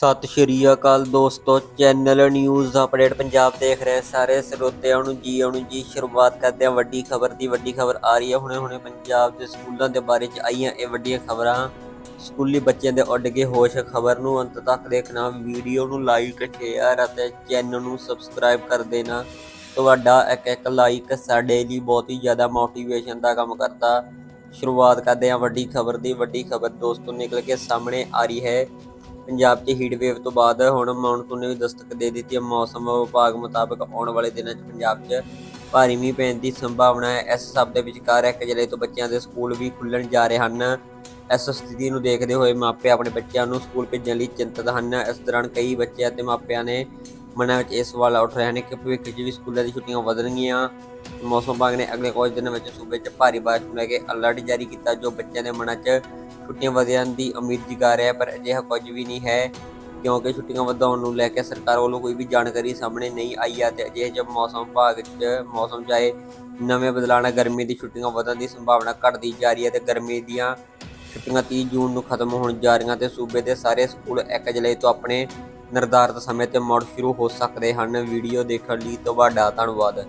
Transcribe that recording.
ਸਤਿ ਸ਼੍ਰੀ ਅਕਾਲ ਦੋਸਤੋ, channel news update Punjab ਦੇਖ ਰਹੇ ਸਾਰੇ ਸਰੋਤਿਆਂ ਨੂੰ ਜੀ ਆਉਣ ਜੀ ਸ਼ੁਰੂਆਤ ਕਰਦੇ ਹਾਂ ਵੱਡੀ ਖਬਰ ਦੀ, ਵੱਡੀ ਖਬਰ ਆ ਰਹੀ ਹੈ। ਹੁਣੇ ਹੁਣੇ ਪੰਜਾਬ ਦੇ ਸਕੂਲਾਂ ਦੇ ਬਾਰੇ ਚ ਆਈਆਂ ਇਹ ਵੱਡੀਆਂ ਖਬਰਾਂ। ਸਕੂਲੀ ਬੱਚਿਆਂ ਦੇ ਉੱਡ ਗਏ ਹੋਸ਼ ਖਬਰ ਨੂੰ, ਅੰਤ ਤੱਕ ਦੇਖਣਾ, ਵੀਡੀਓ ਨੂੰ ਲਾਈਕ ਸ਼ੇਅਰ ਅਤੇ ਚੈਨਲ ਨੂੰ ਸਬਸਕ੍ਰਾਈਬ ਕਰ ਦੇਣਾ। ਤੁਹਾਡਾ ਇੱਕ ਇੱਕ ਲਾਈਕ ਸਾਡੇ ਲਈ ਬਹੁਤ ਹੀ ਜ਼ਿਆਦਾ ਮੋਟੀਵੇਸ਼ਨ ਦਾ ਕੰਮ ਕਰਦਾ। ਸ਼ੁਰੂਆਤ ਕਰਦੇ ਹਾਂ ਵੱਡੀ ਖਬਰ ਦੀ, ਵੱਡੀ ਖਬਰ ਦੋਸਤੋ ਨਿਕਲ ਕੇ ਸਾਹਮਣੇ ਆ ਰਹੀ ਹੈ। ਪੰਜਾਬ 'ਚ ਹੀਟ ਵੇਵ ਤੋਂ ਬਾਅਦ ਹੁਣ ਮੌਨਸੂਨ ਨੇ ਵੀ ਦਸਤਕ ਦੇ ਦਿੱਤੀ ਹੈ। ਮੌਸਮ ਵਿਭਾਗ ਮੁਤਾਬਕ ਆਉਣ ਵਾਲੇ ਦਿਨਾਂ 'ਚ ਪੰਜਾਬ 'ਚ ਭਾਰੀ ਮੀਂਹ ਪੈਣ ਦੀ ਸੰਭਾਵਨਾ ਹੈ। ਇਸ ਸਭ ਦੇ ਵਿਚਕਾਰ 1 ਜੁਲਾਈ ਤੋਂ ਬੱਚਿਆਂ ਦੇ ਸਕੂਲ ਵੀ ਖੁੱਲਣ ਜਾ ਰਹੇ ਹਨ। ਇਸ ਸਥਿਤੀ ਨੂੰ ਦੇਖਦੇ ਹੋਏ ਮਾਪੇ ਆਪਣੇ ਬੱਚਿਆਂ ਨੂੰ ਸਕੂਲ ਭੇਜਣ ਲਈ ਚਿੰਤਤ ਹਨ। ਇਸ ਦੌਰਾਨ ਕਈ ਬੱਚੇ ਅਤੇ ਮਾਪਿਆਂ ਨੇ ਮਨਾਂ ਵਿੱਚ ਇਹ ਸਵਾਲ ਉੱਠ ਰਹੇ ਹਨ ਕਿ ਭਵਿੱਖ 'ਚ ਵੀ ਸਕੂਲਾਂ ਦੀ ਛੁੱਟੀਆਂ ਵਧਣਗੀਆਂ। ਮੌਸਮ ਵਿਭਾਗ ਨੇ ਅਗਲੇ ਕੁਝ ਦਿਨਾਂ ਵਿੱਚ ਸੂਬੇ 'ਚ ਭਾਰੀ ਬਾਰਿਸ਼ ਨੂੰ ਲੈ ਕੇ ਅਲਰਟ ਜਾਰੀ ਕੀਤਾ, ਜੋ ਬੱਚਿਆਂ ਦੇ ਮਨਾਂ 'ਚ ਛੁੱਟੀਆਂ ਵਧਣ ਦੀ ਉਮੀਦ ਜਗਾ ਰਿਹਾ ਪਰ ਅਜਿਹਾ ਕੁਝ ਵੀ ਨਹੀਂ ਹੈ, ਕਿਉਂਕਿ ਛੁੱਟੀਆਂ ਵਧਾਉਣ ਨੂੰ ਲੈ ਕੇ ਸਰਕਾਰ ਵੱਲੋਂ ਕੋਈ ਵੀ ਜਾਣਕਾਰੀ ਸਾਹਮਣੇ ਨਹੀਂ ਆਈ ਹੈ ਤੇ ਅਜਿਹੇ ਜਬ ਮੌਸਮ ਵਿਭਾਗ 'ਚ ਮੌਸਮ ਚਾਹੇ ਨਵੇਂ ਬਦਲਾਅ ਨਾਲ ਗਰਮੀ ਦੀ ਛੁੱਟੀਆਂ ਵਧਣ ਦੀ ਸੰਭਾਵਨਾ ਘਟਦੀ ਜਾ ਰਹੀ ਹੈ ਤੇ ਗਰਮੀ ਦੀਆਂ ਛੁੱਟੀਆਂ 30 ਜੂਨ ਨੂੰ ਖਤਮ ਹੋਣ ਜਾ ਰਹੀਆਂ ਤੇ ਸੂਬੇ ਦੇ ਸਾਰੇ ਸਕੂਲ 1 ਜੁਲਾਈ ਤੋਂ ਆਪਣੇ ਨਿਰਧਾਰਤ ਸਮੇਂ ਤੇ ਮੁੜ ਸ਼ੁਰੂ ਹੋ ਸਕਦੇ ਹਨ। ਵੀਡੀਓ ਦੇਖਣ ਲਈ ਤੁਹਾਡਾ ਧੰਨਵਾਦ।